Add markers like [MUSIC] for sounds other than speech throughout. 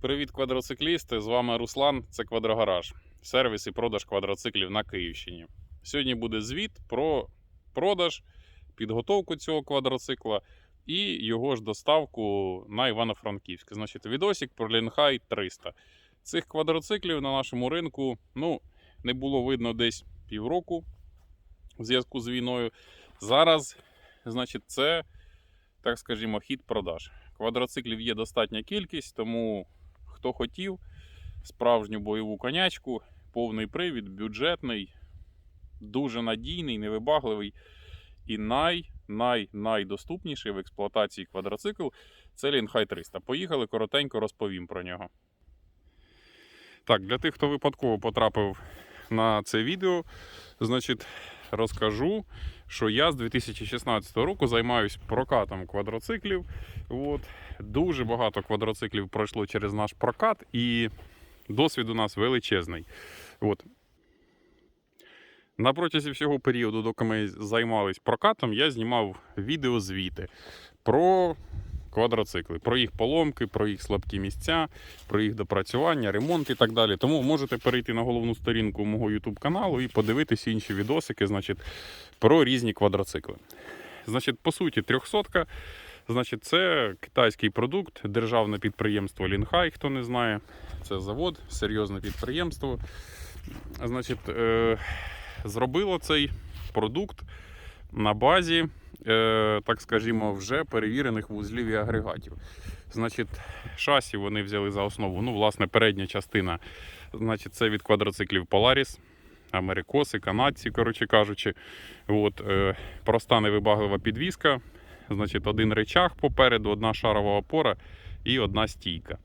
Привіт, квадроциклісти! З вами Руслан. Це Квадрогараж. Сервіс і продаж квадроциклів на Київщині. Сьогодні буде звіт про продаж, підготовку цього квадроцикла і його ж доставку на Івано-Франківськ. Значить, відосик про Лінхай 300. Цих квадроциклів на нашому ринку ну, не було видно десь півроку в зв'язку з війною. Зараз, значить, це, так скажімо, хід продаж. Квадроциклів є достатня кількість, тому хто хотів справжню бойову конячку, повний привід, бюджетний, дуже надійний, невибагливий і най, най, найдоступніший в експлуатації квадроцикл це Лінхай 300. Поїхали, коротенько розповім про нього. Так, для тих, хто випадково потрапив на це відео, значить, розкажу, що я з 2016 року займаюся прокатом квадроциклів. От. Дуже багато квадроциклів пройшло через наш прокат, і досвід у нас величезний. От. На протязі всього періоду, доки ми займалися прокатом, я знімав відеозвіти про квадроцикли, про їх поломки, про їх слабкі місця, про їх допрацювання, ремонт і так далі. Тому можете перейти на головну сторінку мого YouTube каналу і подивитися інші відосики значить, про різні квадроцикли. Значить, по суті, 300 Значить, це китайський продукт, державне підприємство Лінхай, хто не знає. Це завод, серйозне підприємство. Значить, е, зробило цей продукт на базі, так скажімо, вже перевірених вузлів і агрегатів. Значить, шасі вони взяли за основу. Ну, власне, передня частина. Значить, це від квадроциклів Polaris, Америкоси, канадці, коротше кажучи. От, е, проста невибаглива підвіска. Значить, один речах попереду, одна шарова опора і одна стійка.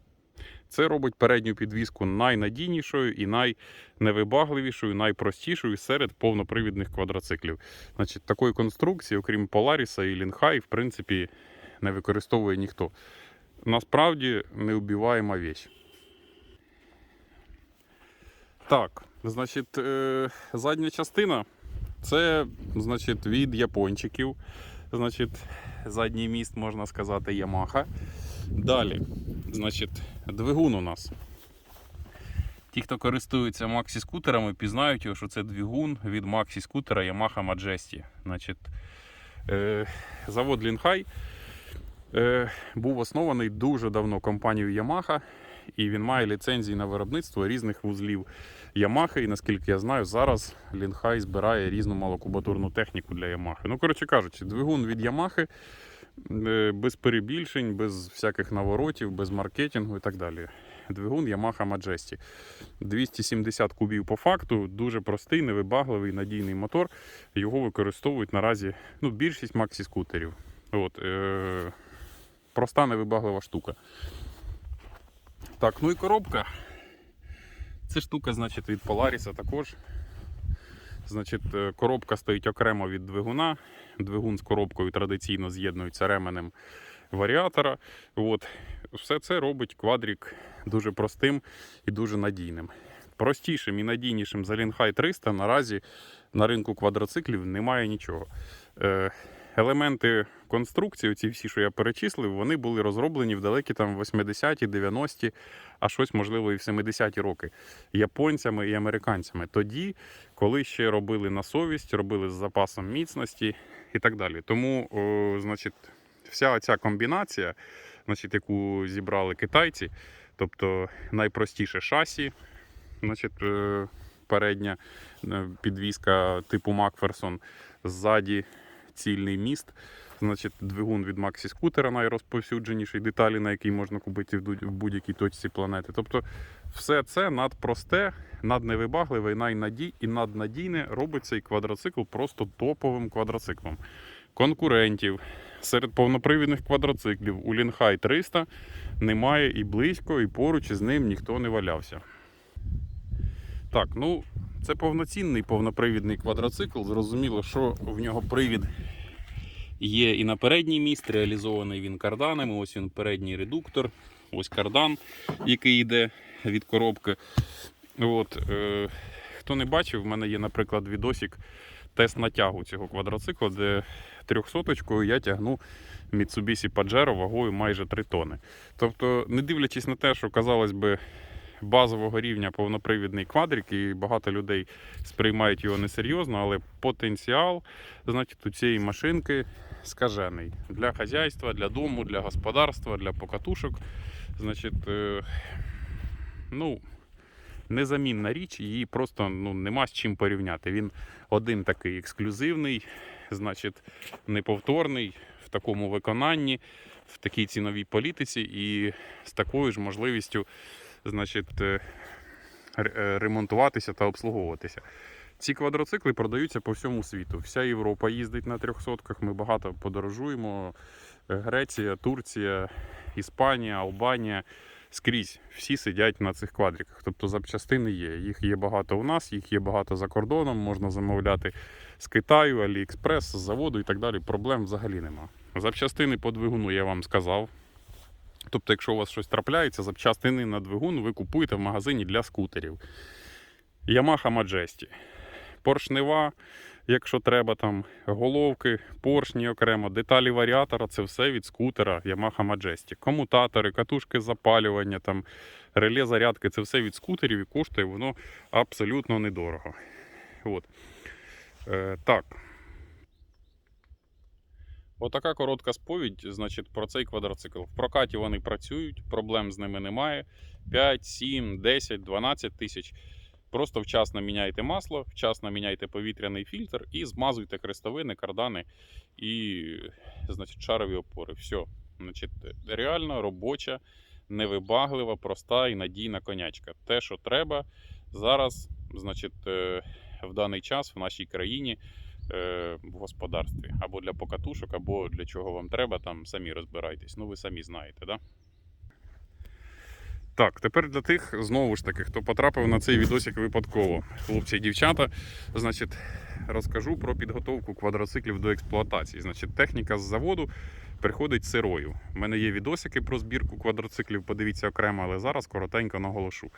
Це робить передню підвіску найнадійнішою і найневибагливішою, найпростішою серед повнопривідних квадроциклів. Значить, такої конструкції, окрім Polaris і Лінхай, в принципі, не використовує ніхто. Насправді неубиваєма вещь. Так, значить, е, задня частина це значить, від япончиків. Значить, задній міст, можна сказати, Ямаха. Далі, значить, двигун у нас. Ті, хто користується Максі скутерами, пізнають його, що це двигун від Максі скутера Yamaha Majesty. Значить, е, завод Лінхай е, був оснований дуже давно компанією Yamaha, і він має ліцензії на виробництво різних вузлів Yamaha. І наскільки я знаю, зараз Лінхай збирає різну малокубатурну техніку для Yamaha. Ну, коротше кажучи, двигун від Yamaha без перебільшень, без всяких наворотів, без маркетингу і так далі. Двигун Yamaha Majesty. 270 кубів по факту, дуже простий, невибагливий, надійний мотор. Його використовують наразі ну, більшість максі-скутерів. От, е- проста невибаглива штука. Так, ну і коробка. Це штука, значить, від Polaris також. Значить, е, коробка стоїть окремо від двигуна. Двигун з коробкою традиційно з'єднується ременем варіатора. От. Все це робить квадрік дуже простим і дуже надійним. Простішим і надійнішим за Лінхай 300 наразі на ринку квадроциклів немає нічого. Елементи конструкції, ці всі, що я перечислив, вони були розроблені в далекі там 80-ті, 90-ті, а щось, можливо, і в 70-ті роки японцями і американцями. Тоді, коли ще робили на совість, робили з запасом міцності і так далі. Тому, о, значить, вся ця комбінація, значить, яку зібрали китайці, тобто найпростіше шасі, значить, е, передня е, підвіска типу Макферсон, ззаді цільний міст. Значить, двигун від Maxi скутера найрозповсюдженіший, деталі, на який можна купити в будь-якій точці планети. Тобто, все це надпросте, надневибагливе найнадій, і наднадійне робить цей квадроцикл просто топовим квадроциклом. Конкурентів серед повнопривідних квадроциклів у Лінхай 300 немає і близько, і поруч із ним ніхто не валявся. Так, ну це повноцінний повнопривідний квадроцикл. Зрозуміло, що в нього привід є і на передній міст, реалізований він карданами. Ось він передній редуктор, ось кардан, який йде від коробки. От, е, хто не бачив, в мене є, наприклад, відосик тест на тягу цього квадроцикла, де трьохсоточкою я тягну Mitsubishi Pajero вагою майже 3 тони. Тобто, не дивлячись на те, що казалось би. Базового рівня повнопривідний квадрик, і багато людей сприймають його несерйозно, але потенціал значить, у цієї машинки скажений для хазяйства, для дому, для господарства, для покатушок. Значить, е, ну, незамінна річ, її просто ну, нема з чим порівняти. Він один такий ексклюзивний, значить, неповторний в такому виконанні, в такій ціновій політиці і з такою ж можливістю значить, е, е, ремонтуватися та обслуговуватися. Ці квадроцикли продаються по всьому світу. Вся Європа їздить на трьохсотках. Ми багато подорожуємо. Греція, Турція, Іспанія, Албанія. Скрізь всі сидять на цих квадриках. Тобто запчастини є. Їх є багато у нас, їх є багато за кордоном. Можна замовляти з Китаю, Аліекспрес, з заводу і так далі. Проблем взагалі нема. Запчастини по двигуну я вам сказав. Тобто, якщо у вас щось трапляється, запчастини на двигун ви купуєте в магазині для скутерів. Yamaha Majesty. Поршнева, якщо треба, там головки, поршні окремо, деталі варіатора це все від скутера Yamaha Majesty. Комутатори, катушки запалювання, там, реле зарядки це все від скутерів і коштує воно абсолютно недорого. От. Е, так. Отака коротка сповідь, значить, про цей квадроцикл. В прокаті вони працюють, проблем з ними немає. 5, 7, 10, 12 тисяч. Просто вчасно міняйте масло, вчасно міняйте повітряний фільтр і змазуйте крестовини, кардани і значить, шарові опори. Все. Значить, реально робоча, невибаглива, проста і надійна конячка. Те, що треба зараз, значить, е, в даний час в нашій країні е, в господарстві. Або для покатушок, або для чого вам треба, там самі розбирайтесь. Ну, ви самі знаєте, да? Так, тепер для тих, знову ж таки, хто потрапив на цей відосик випадково, хлопці і дівчата, значить, розкажу про підготовку квадроциклів до експлуатації. Значить, техніка з заводу приходить сирою. У мене є відосики про збірку квадроциклів, подивіться окремо, але зараз коротенько наголошу.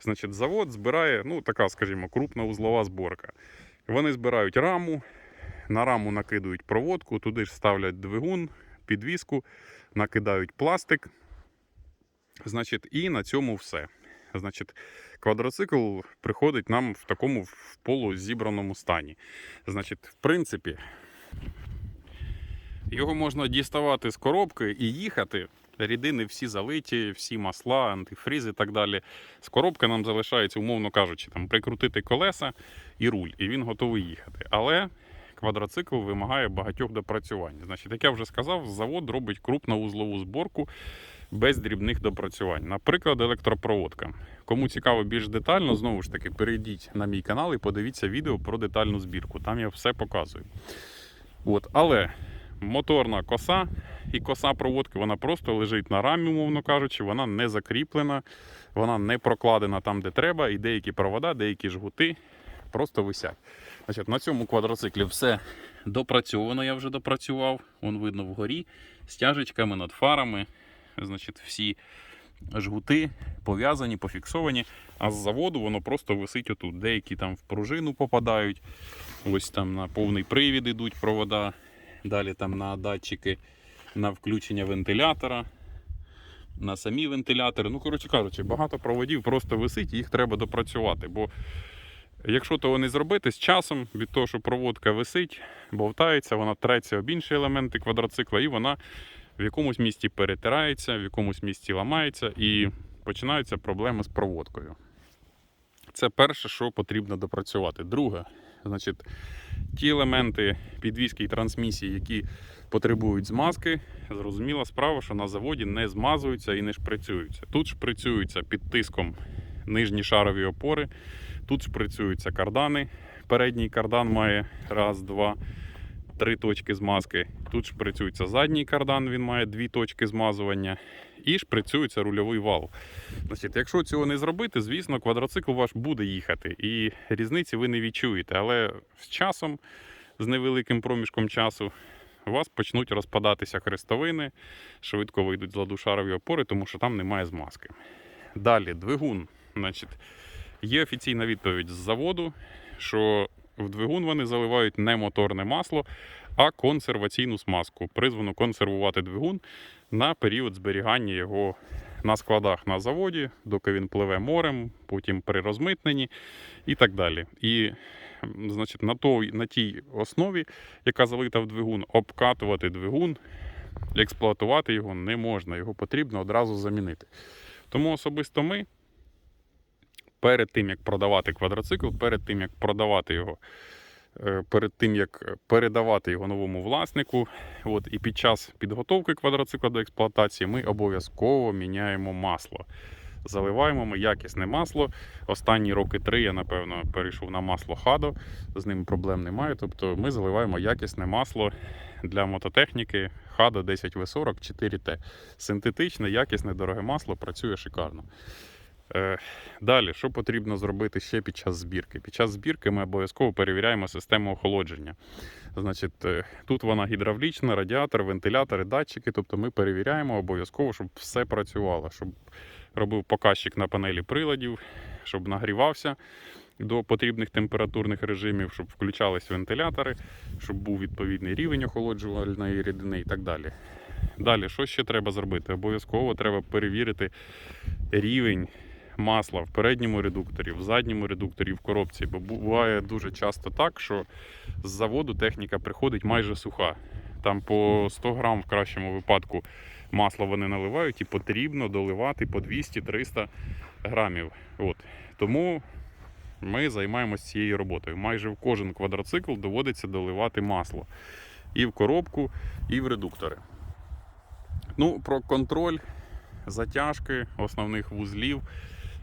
Значить, завод збирає, ну, така, скажімо, крупна узлова зборка. Вони збирають раму, на раму накидують проводку, туди ж ставлять двигун, підвіску, накидають пластик. Значить, і на цьому все. Значить, квадроцикл приходить нам в такому в полузібраному стані. Значить, в принципі, його можна діставати з коробки і їхати. Рідини всі залиті, всі масла, антифриз і так далі. З коробки нам залишається, умовно кажучи, там, прикрутити колеса і руль, і він готовий їхати. Але квадроцикл вимагає багатьох допрацювань. Значить, як я вже сказав, завод робить крупновузлову зборку без дрібних допрацювань. Наприклад, електропроводка. Кому цікаво більш детально, знову ж таки, перейдіть на мій канал і подивіться відео про детальну збірку. Там я все показую. От, але моторна коса і коса проводки вона просто лежить на рамі, умовно кажучи, вона не закріплена, вона не прокладена там, де треба, і деякі провода, деякі жгути просто висять. Значить, на цьому квадроциклі все допрацьовано, я вже допрацював. Вон видно вгорі, з тяжечками над фарами. Значить, всі жгути пов'язані, пофіксовані, а з заводу воно просто висить отут. Деякі там в пружину попадають, ось там на повний привід йдуть провода, далі там на датчики на включення вентилятора, на самі вентилятори. Ну, коротше кажучи, багато проводів просто висить, їх треба допрацювати. Бо якщо того не зробити з часом, від того, що проводка висить, бовтається, вона треться об інші елементи квадроцикла, і вона в якомусь місці перетирається, в якомусь місці ламається і починаються проблеми з проводкою. Це перше, що потрібно допрацювати. Друге, значить, ті елементи підвіски і трансмісії, які потребують змазки, зрозуміла справа, що на заводі не змазуються і не шприцюються. Тут шприцюються під тиском нижні шарові опори, тут шприцюються кардани. Передній кардан має раз, два, три точки змазки. Тут шприцюється задній кардан, він має дві точки змазування. І шприцюється рульовий вал. Значить, якщо цього не зробити, звісно, квадроцикл ваш буде їхати. І різниці ви не відчуєте. Але з часом, з невеликим проміжком часу, у вас почнуть розпадатися хрестовини, швидко вийдуть з ладу шарові опори, тому що там немає змазки. Далі, двигун. Значить, є офіційна відповідь з заводу, що в двигун вони заливають не моторне масло, а консерваційну смазку, призвану консервувати двигун на період зберігання його на складах на заводі, доки він пливе морем, потім при розмитненні і так далі. І значить, на, той, на тій основі, яка залита в двигун, обкатувати двигун, експлуатувати його не можна, його потрібно одразу замінити. Тому особисто ми перед тим, як продавати квадроцикл, перед тим, як продавати його, е, перед тим, як передавати його новому власнику, от, і під час підготовки квадроцикла до експлуатації ми обов'язково міняємо масло. Заливаємо ми якісне масло. Останні роки три я, напевно, перейшов на масло Хадо, з ним проблем немає. Тобто ми заливаємо якісне масло для мототехніки Хадо 10В40 4Т. Синтетичне, якісне, дороге масло працює шикарно. Е, Далі, що потрібно зробити ще під час збірки? Під час збірки ми обов'язково перевіряємо систему охолодження. Значить, е, тут вона гідравлічна, радіатор, вентилятори, датчики. Тобто ми перевіряємо обов'язково, щоб все працювало, щоб робив показчик на панелі приладів, щоб нагрівався до потрібних температурних режимів, щоб включались вентилятори, щоб був відповідний рівень охолоджувальної рідини і так далі. Далі, що ще треба зробити? Обов'язково треба перевірити рівень масла в передньому редукторі, в задньому редукторі, в коробці. Бо буває дуже часто так, що з заводу техніка приходить майже суха. Там по 100 грам в кращому випадку масла вони наливають і потрібно доливати по 200-300 грамів. От. Тому ми займаємося цією роботою. Майже в кожен квадроцикл доводиться доливати масло. І в коробку, і в редуктори. Ну, про контроль затяжки основних вузлів,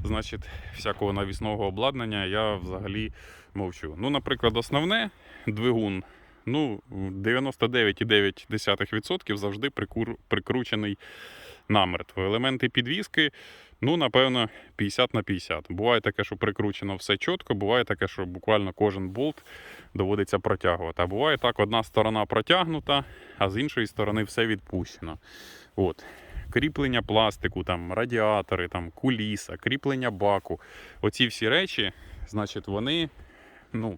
значить, всякого навісного обладнання я взагалі мовчу. Ну, наприклад, основне двигун. Ну, 99,9% завжди прикур- прикручений намертво. Елементи підвіски, ну, напевно, 50 на 50. Буває таке, що прикручено все чітко, буває таке, що буквально кожен болт доводиться протягувати. А буває так, одна сторона протягнута, а з іншої сторони все відпущено. От. Кріплення пластику, там, радіатори, там, куліса, кріплення баку. Оці всі речі, значить, вони, ну,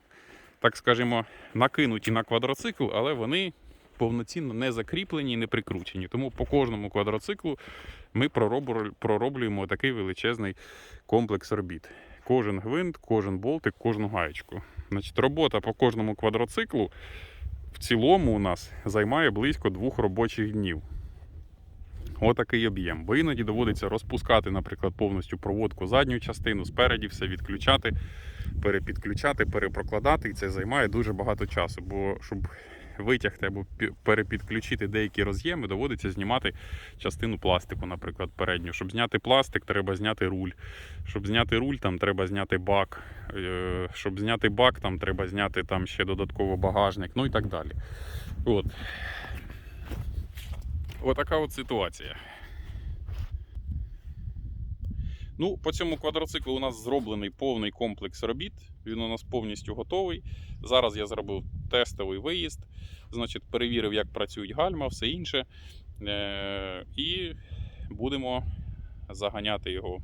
так скажімо, накинуті на квадроцикл, але вони повноцінно не закріплені і не прикручені. Тому по кожному квадроциклу ми пророблюємо такий величезний комплекс робіт. Кожен гвинт, кожен болтик, кожну гаєчку. Значить, робота по кожному квадроциклу в цілому у нас займає близько двох робочих днів. Отакий об'єм. Бо іноді доводиться розпускати, наприклад, повністю проводку задню частину, спереді все відключати, перепідключати, перепрокладати, і це займає дуже багато часу. Бо щоб витягти або перепідключити деякі роз'єми, доводиться знімати частину пластику, наприклад, передню. Щоб зняти пластик, треба зняти руль. Щоб зняти руль, там треба зняти бак. Е, Щоб зняти бак, там треба зняти там ще додатково багажник, ну і так далі. От. Отака от ситуація. Ну, по цьому квадроциклу у нас зроблений повний комплекс робіт. Він у нас повністю готовий. Зараз я зробив тестовий виїзд, значить, перевірив, як працюють гальма, все інше. Е- і будемо заганяти його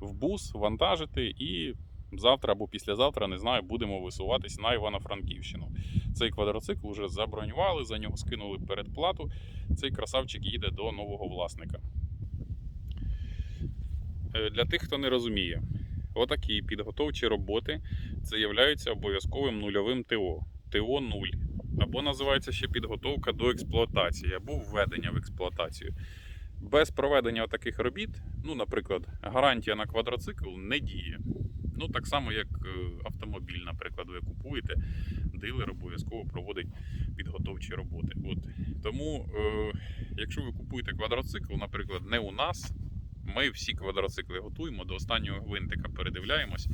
в бус, вантажити і завтра або післязавтра, не знаю, будемо висуватись на Івано-Франківщину. Цей квадроцикл вже забронювали, за нього скинули передплату. Цей красавчик їде до нового власника. Е, Для тих, хто не розуміє, отакі підготовчі роботи це є обов'язковим нульовим ТО. ТО 0. Або називається ще підготовка до експлуатації, або введення в експлуатацію. Без проведення таких робіт, ну, наприклад, гарантія на квадроцикл не діє. Ну, так само, як е, автомобіль, наприклад, ви купуєте, дилер обов'язково проводить підготовчі роботи. От. Тому, е, якщо ви купуєте квадроцикл, наприклад, не у нас, ми всі квадроцикли готуємо, до останнього гвинтика передивляємось.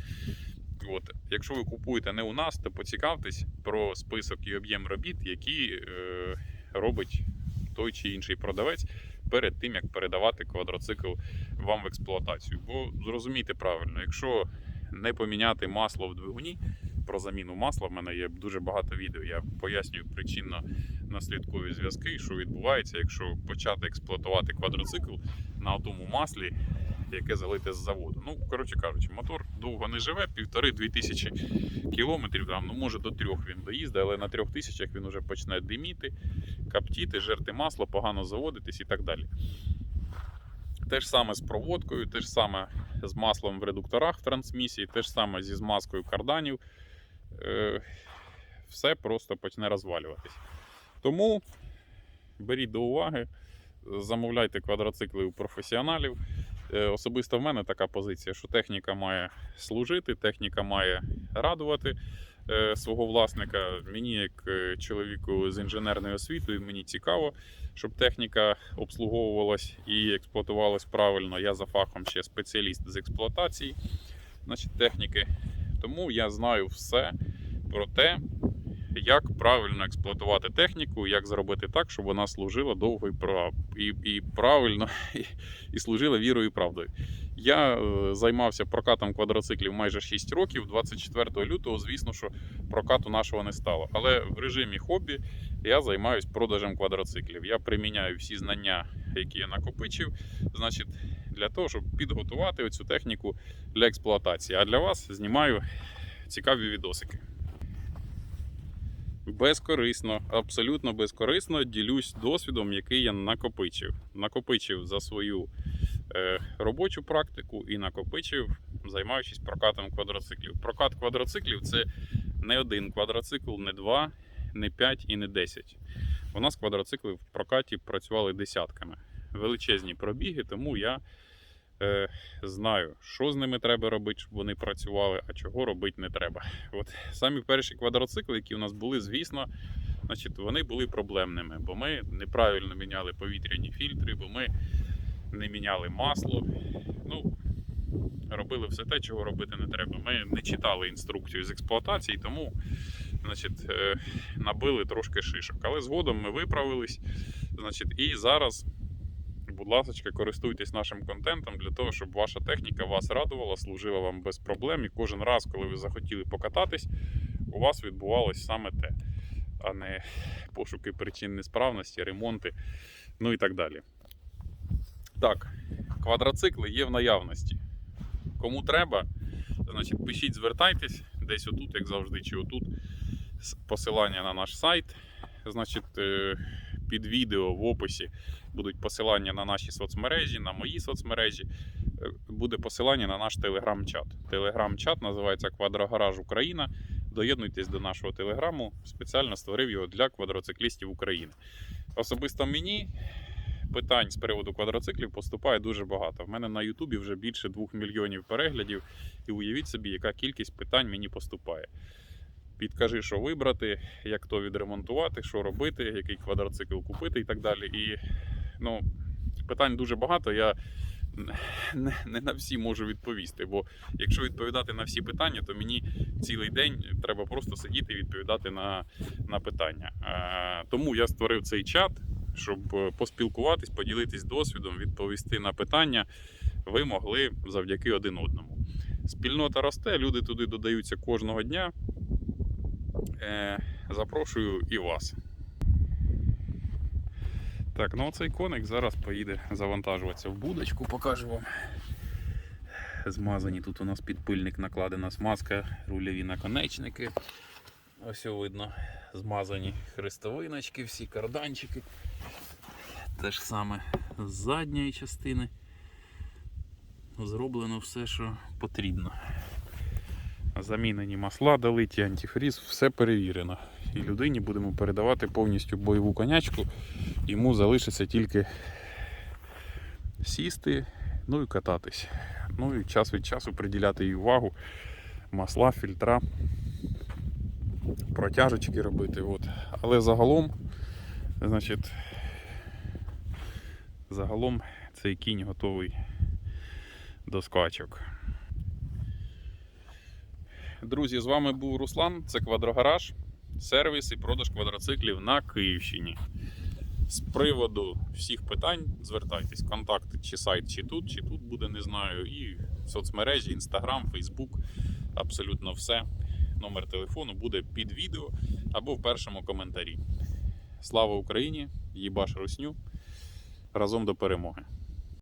От. Якщо ви купуєте не у нас, то поцікавтесь про список і об'єм робіт, які е, робить той чи інший продавець перед тим, як передавати квадроцикл вам в експлуатацію. Бо зрозумійте правильно, якщо не поміняти масло в двигуні, про заміну масла в мене є дуже багато відео. Я пояснюю причинно-наслідкові зв'язки, що відбувається, якщо почати експлуатувати квадроцикл на тому маслі, яке залите з заводу. Ну, коротше кажучи, мотор довго не живе, півтори-дві тисячі кілометрів, там, ну може до трьох він доїздить, але на трьох тисячах він вже почне диміти, каптіти, жерти масло, погано заводитись і так далі. Те ж саме з проводкою, те ж саме з маслом в редукторах в трансмісії, те ж саме зі змазкою карданів. Е, все просто почне розвалюватись. Тому беріть до уваги, замовляйте квадроцикли у професіоналів. Е, Особисто в мене така позиція, що техніка має служити, техніка має радувати свого власника. Мені, як е, чоловіку з інженерною освітою, мені цікаво, щоб техніка обслуговувалась і експлуатувалась правильно. Я за фахом ще спеціаліст з експлуатації значить, техніки. Тому я знаю все про те, як правильно експлуатувати техніку, як зробити так, щоб вона служила довго і, і, і правильно, [LAUGHS] і, і служила вірою і правдою. Я е, займався прокатом квадроциклів майже 6 років. 24 лютого, звісно, що прокату нашого не стало. Але в режимі хобі я займаюся продажем квадроциклів. Я приміняю всі знання, які я накопичив, значить, для того, щоб підготувати оцю техніку для експлуатації. А для вас знімаю цікаві відосики. Безкорисно, абсолютно безкорисно ділюсь досвідом, який я накопичив. Накопичив за свою робочу практику і накопичив, займаючись прокатом квадроциклів. Прокат квадроциклів це не один квадроцикл, не два, не п'ять і не десять. У нас квадроцикли в прокаті працювали десятками. Величезні пробіги, тому я е, знаю, що з ними треба робити, щоб вони працювали, а чого робити не треба. От самі перші квадроцикли, які у нас були, звісно, значить, вони були проблемними, бо ми неправильно міняли повітряні фільтри, бо ми не міняли масло. Ну, робили все те, чого робити не треба. Ми не читали інструкцію з експлуатації, тому значить, е, набили трошки шишок. Але згодом ми виправились. Значить, і зараз будь ласка, користуйтесь нашим контентом для того, щоб ваша техніка вас радувала, служила вам без проблем. І кожен раз, коли ви захотіли покататись, у вас відбувалось саме те, а не пошуки причин несправності, ремонти, ну і так далі. Так, квадроцикли є в наявності. Кому треба, значить, пишіть, звертайтесь десь отут, як завжди, чи отут. Посилання на наш сайт. Значить, е, під відео в описі будуть посилання на наші соцмережі, на мої соцмережі. Е, Буде посилання на наш телеграм-чат. Телеграм-чат називається Квадрогараж Україна. Доєднуйтесь до нашого телеграму. Спеціально створив його для квадроциклістів України. Особисто мені питань з приводу квадроциклів поступає дуже багато. В мене на Ютубі вже більше 2 мільйонів переглядів. І уявіть собі, яка кількість питань мені поступає. Підкажи, що вибрати, як то відремонтувати, що робити, який квадроцикл купити і так далі. І ну, питань дуже багато. Я не, не на всі можу відповісти. Бо якщо відповідати на всі питання, то мені цілий день треба просто сидіти і відповідати на, на питання. Е, тому я створив цей чат, щоб е, поспілкуватись, поділитись досвідом, відповісти на питання. Ви могли завдяки один одному. Спільнота росте, люди туди додаються кожного дня. Е, запрошую і вас. Так, ну оцей коник зараз поїде завантажуватися в будочку, покажу вам. Змазані тут у нас підпильник накладена смазка, рульові наконечники. Ось видно, змазані хрестовиночки, всі карданчики. Те ж саме з задньої частини. Зроблено все, що потрібно. Замінені масла, долиті антифріз, все перевірено. І людині будемо передавати повністю бойову конячку. Йому залишиться тільки сісти, ну і кататись. Ну і час від часу приділяти їй увагу, масла, фільтра, протяжечки робити. От. Але загалом, значить, загалом цей кінь готовий до скачок. Друзі, з вами був Руслан, це Квадрогараж, сервіс і продаж квадроциклів на Київщині. З приводу всіх питань звертайтесь, контакти чи сайт, чи тут, чи тут буде, не знаю. І соцмережі, Інстаграм, Фейсбук, абсолютно все. Номер телефону буде під відео або в першому коментарі. Слава Україні! Їбаш Русню! Разом до перемоги!